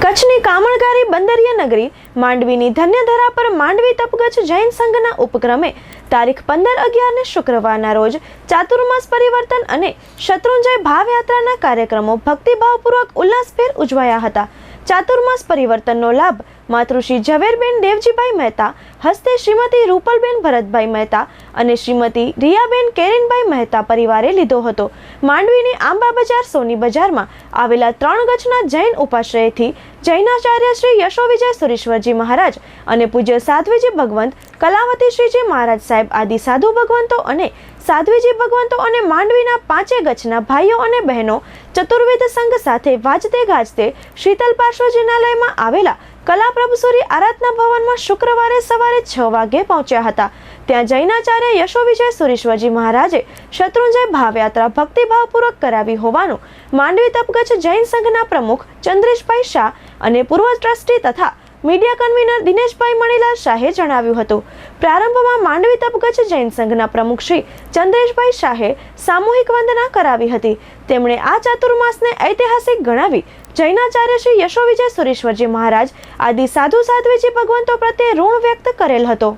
કચ્છની કામણકારી બંદરીય નગરી માંડવીની ધન્યધરા પર માંડવી તપગચ્છ જૈન સંઘના ઉપક્રમે તારીખ પંદર અગિયારને શુક્રવારના રોજ ચાતુર્માસ પરિવર્તન અને શત્રુંજય ભાવયાત્રાના કાર્યક્રમો ભક્તિભાવપૂર્વક ઉલ્લાસભેર ઉજવાયા હતા. ચાતુર્માસ પરિવર્તનનો લાભ માતૃશ્રી ઝવેરબેન દેવજીભાઈ મહેતા, હસ્તે શ્રીમતી રૂપલબેન ભરતભાઈ મહેતા અને શ્રીમતી રિયાબેન કેરીનભાઈ મહેતા પરિવારે લીધો હતો. માંડવીની આંબા બજાર, સોની બજારમાં આવેલા ત્રણ ગજના જૈન ઉપાશ્રયથી જૈનાચાર્ય શ્રી યશો વિજય સુરેશ્વરજી મહારાજ અને પૂજ્ય સાધ્વીજી ભગવંત, કલાવતી શ્રીજી મહારાજ સાહેબ આદિ સાધુ ભગવંતો અને સાધ્વીજી ભગવંતો અને માંડવીના પાંચે ગચ્છના ભાઈઓ અને બહેનો ચતુર્વેદ સંઘ સાથે વાજતે ગાજતે શીતલ પાર્શ્વજીનાલયમાં આવેલા કલાપ્રભુ પ્રભુસુરી આરાધના ભવનમાં શુક્રવારે સવારે છ વાગે પહોંચ્યા હતા. ત્યાં જૈનાચાર્ય યશો વિજય સુરેશ્વરજી મહારાજે શત્રુંજય ભાવયાત્રા ભક્તિભાવપૂર્વક કરાવી હોવાનું માંડવી તપગચ્છ જૈન સંઘના પ્રમુખ ચંદ્રેશભાઈ શાહ અને પૂર્વ ટ્રસ્ટી તથા મીડિયા કન્વીનર દિનેશભાઈ મણીલાલ શાહે જણાવ્યું હતું. પ્રારંભમાં માંડવી તપગચ્છ જૈન સંઘના પ્રમુખ શ્રી ચંદ્રેશભાઈ શાહે સામૂહિક વંદના કરાવી હતી. તેમણે આ ચાતુર્માસને ઐતિહાસિક ગણાવી જૈનાચાર્ય શ્રી યશો વિજય સુરેશ્વરજી મહારાજ આદિ સાધુ સાધ્વીજી ભગવંતો પ્રત્યે ઋણ વ્યક્ત કરેલ હતો.